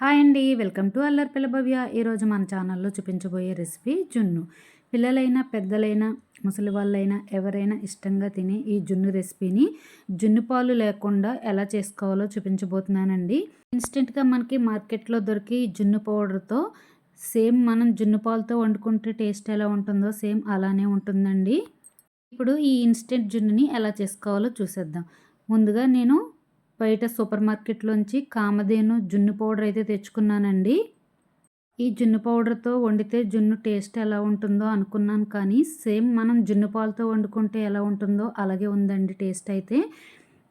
Hi అండి. Welcome to Allari పిల్లభవ్య ఈరోజు మన ఛానల్లో చూపించబోయే రెసిపీ జున్ను. పిల్లలైనా పెద్దలైనా ముసలి వాళ్ళైనా ఎవరైనా ఇష్టంగా తినే ఈ జున్ను రెసిపీని జున్ను పాలు లేకుండా ఎలా చేసుకోవాలో చూపించబోతున్నానండి. ఇన్స్టెంట్గా మనకి మార్కెట్లో దొరికి జున్ను పౌడర్తో సేమ్ మనం జున్ను పాలతో వండుకుంటే టేస్ట్ ఎలా ఉంటుందో సేమ్ అలానే ఉంటుందండి. ఇప్పుడు ఈ ఇన్స్టెంట్ జున్నుని ఎలా చేసుకోవాలో చూసేద్దాం. ముందుగా నేను బయట సూపర్ మార్కెట్లోంచి కామధేను జున్ను పౌడర్ అయితే తెచ్చుకున్నానండి. ఈ జున్ను పౌడర్తో వండితే జున్ను టేస్ట్ ఎలా ఉంటుందో అనుకున్నాను కానీ సేమ్ మనం జున్ను పాలతో వండుకుంటే ఎలా ఉంటుందో అలాగే ఉందండి టేస్ట్ అయితే.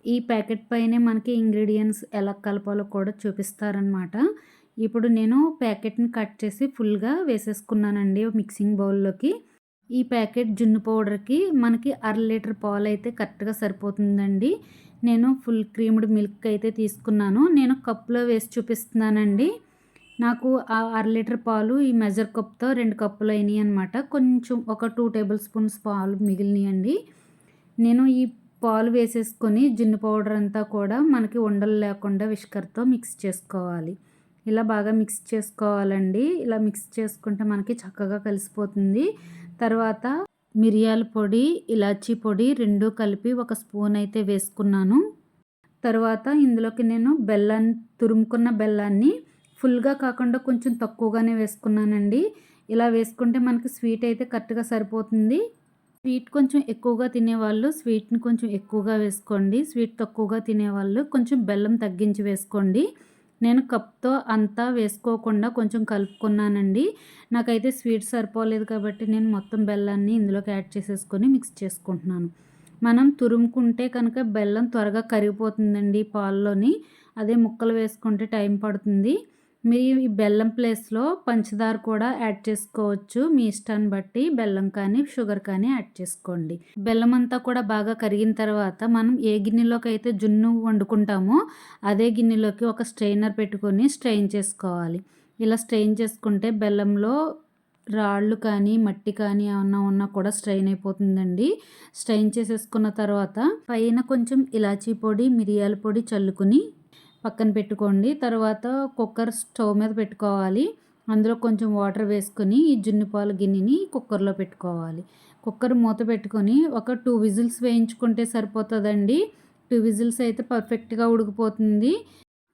ఈ ప్యాకెట్ పైనే మనకి ఇంగ్రీడియంట్స్ ఎలా కలపాలో కూడా చూపిస్తారనమాట ఇప్పుడు నేను ప్యాకెట్ని కట్ చేసి ఫుల్గా వేసేసుకున్నానండి మిక్సింగ్ బౌల్లోకి. ఈ ప్యాకెట్ జున్ను పౌడర్కి మనకి అర లీటర్ పాలు అయితే కరెక్ట్గా సరిపోతుందండి. నేను ఫుల్ క్రీమ్డ్ మిల్క్ అయితే తీసుకున్నాను. నేను కప్లో వేసి చూపిస్తున్నానండి. నాకు ఆ అర లీటర్ పాలు ఈ మెజర్ కప్తో రెండు కప్పులు అయినాయి అనమాట కొంచెం ఒక టూ టేబుల్ స్పూన్స్ పాలు మిగిలినాయండి. నేను ఈ పాలు వేసేసుకొని జున్ను పౌడర్ అంతా కూడా మనకి ఉండలు లేకుండా విష్కర్తో మిక్స్ చేసుకోవాలి. ఇలా బాగా మిక్స్ చేసుకోవాలండి. ఇలా మిక్స్ చేసుకుంటే మనకి చక్కగా కలిసిపోతుంది. తర్వాత మిరియాల పొడి ఇలాచీ పొడి రెండు కలిపి ఒక స్పూన్ అయితే వేసుకున్నాను. తర్వాత ఇందులోకి నేను బెల్లాన్ని తురుముకున్న బెల్లాన్ని ఫుల్గా కాకుండా కొంచెం తక్కువగానే వేసుకున్నానండి. ఇలా వేసుకుంటే మనకి స్వీట్ అయితే కరెక్ట్గా సరిపోతుంది. స్వీట్ కొంచెం ఎక్కువగా తినేవాళ్ళు స్వీట్ని కొంచెం ఎక్కువగా వేసుకోండి. స్వీట్ తక్కువగా తినేవాళ్ళు కొంచెం బెల్లం తగ్గించి వేసుకోండి. నేను కప్తో అంతా వేసుకోకుండా కొంచెం కలుపుకున్నానండి. నాకైతే స్వీట్ సరిపోలేదు కాబట్టి నేను మొత్తం బెల్లాన్ని ఇందులోకి యాడ్ చేసేసుకొని మిక్స్ చేసుకుంటున్నాను. మనం తురుముకుంటే కనుక బెల్లం త్వరగా కరిగిపోతుందండి పాల్లోని. అదే ముక్కలు వేసుకుంటే టైం పడుతుంది. మీరు ఈ బెల్లం ప్లేస్లో పంచదార కూడా యాడ్ చేసుకోవచ్చు. మీ ఇష్టాన్ని బట్టి బెల్లం కానీ షుగర్ కానీ యాడ్ చేసుకోండి. బెల్లం అంతా కూడా బాగా కరిగిన తర్వాత మనం ఏ గిన్నెలోకి అయితే జున్ను వండుకుంటామో అదే గిన్నెలోకి ఒక స్ట్రైనర్ పెట్టుకొని స్ట్రెయిన్ చేసుకోవాలి. ఇలా స్ట్రెయిన్ చేసుకుంటే బెల్లంలో రాళ్ళు కానీ మట్టి కానీ ఏమన్నా ఉన్నా కూడా స్ట్రెయిన్ అయిపోతుందండి. స్ట్రెయిన్ చేసేసుకున్న తర్వాత పైన కొంచెం ఇలాచీ పొడి మిరియాల పొడి చల్లుకుని పక్కన పెట్టుకోండి. తర్వాత కుక్కర్ స్టవ్ మీద పెట్టుకోవాలి. అందులో కొంచెం వాటర్ వేసుకొని ఈ జున్నుపాల గిన్నెని కుక్కర్లో పెట్టుకోవాలి. కుక్కర్ మూత పెట్టుకొని ఒక టూ విజిల్స్ వేయించుకుంటే సరిపోతుందండి. టూ విజిల్స్ అయితే పర్ఫెక్ట్గా ఉడికిపోతుంది.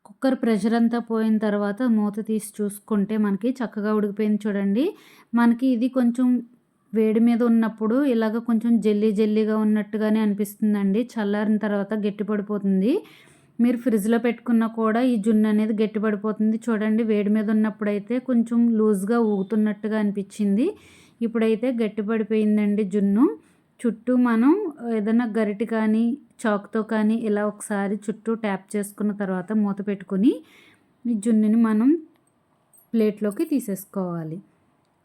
కుక్కర్ ప్రెషర్ అంతా పోయిన తర్వాత మూత తీసి చూసుకుంటే మనకి చక్కగా ఉడికిపోయింది చూడండి. మనకి ఇది కొంచెం వేడి మీద ఉన్నప్పుడు ఇలాగ కొంచెం జల్లీ జల్లీగా ఉన్నట్టుగానే అనిపిస్తుందండి. చల్లారిన తర్వాత గట్టిపడిపోతుంది మీరు ఫ్రిడ్జ్లో పెట్టుకున్నా కూడా ఈ జున్ను అనేది గట్టిపడిపోతుంది. చూడండి వేడి మీద ఉన్నప్పుడు అయితే కొంచెం లూజ్గా ఊగుతున్నట్టుగా అనిపించింది. ఇప్పుడైతే గట్టిపడిపోయిందండి జున్ను. చుట్టూ మనం ఏదైనా గరిటి కానీ చాక్తో కానీ ఇలా ఒకసారి చుట్టూ ట్యాప్ చేసుకున్న తర్వాత మూత పెట్టుకొని ఈ జున్నుని మనం ప్లేట్లోకి తీసేసుకోవాలి.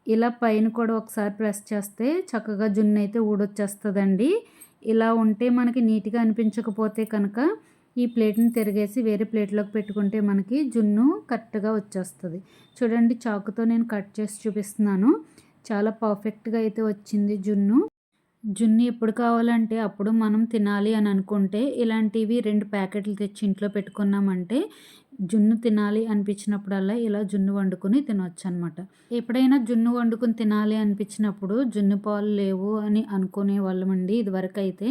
ఇలా పైన కూడా ఒకసారి ప్రెస్ చేస్తే చక్కగా జున్ను అయితే ఊడొచ్చేస్తుందండి. ఇలా ఉంటే మనకి నీట్గా అనిపించకపోతే కనుక ఈ ప్లేట్ని తిరిగేసి వేరే ప్లేట్లోకి పెట్టుకుంటే మనకి జున్ను కరెక్ట్గా వచ్చేస్తుంది. చూడండి చాకుతో నేను కట్ చేసి చూపిస్తున్నాను. చాలా పర్ఫెక్ట్గా అయితే వచ్చింది జున్ను. జున్ను ఎప్పుడు కావాలంటే అప్పుడు మనం తినాలి అని అనుకుంటే ఇలాంటివి రెండు ప్యాకెట్లు తెచ్చి ఇంట్లో పెట్టుకున్నామంటే జున్ను తినాలి అనిపించినప్పుడల్లా ఇలా జున్ను వండుకొని తినొచ్చు అనమాట ఎప్పుడైనా జున్ను వండుకొని తినాలి అనిపించినప్పుడు జున్ను పాలు లేవు అని అనుకునే వాళ్ళమండి ఇదివరకు అయితే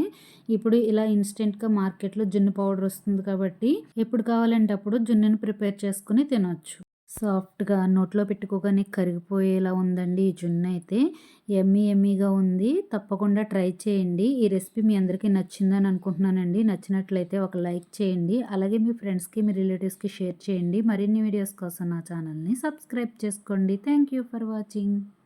ఇప్పుడు ఇలా ఇన్స్టెంట్గా మార్కెట్లో జున్ను పౌడర్ వస్తుంది కాబట్టి ఎప్పుడు కావాలంటే అప్పుడు జున్నుని ప్రిపేర్ చేసుకుని తినొచ్చు. సాఫ్ట్గా నోట్లో పెట్టుకోగానే కరిగిపోయేలా ఉందండి ఈ జున్ను అయితే. ఎమ్మీ ఎమ్మీగా ఉంది. తప్పకుండా ట్రై చేయండి. ఈ రెసిపీ మీ అందరికీ నచ్చిందని అనుకుంటున్నానండి. నచ్చినట్లయితే ఒక లైక్ చేయండి. అలాగే మీ ఫ్రెండ్స్కి మీ రిలేటివ్స్కి షేర్ చేయండి. మరిన్ని వీడియోస్ కోసం నా ఛానల్ని సబ్స్క్రైబ్ చేసుకోండి. Thank you for watching.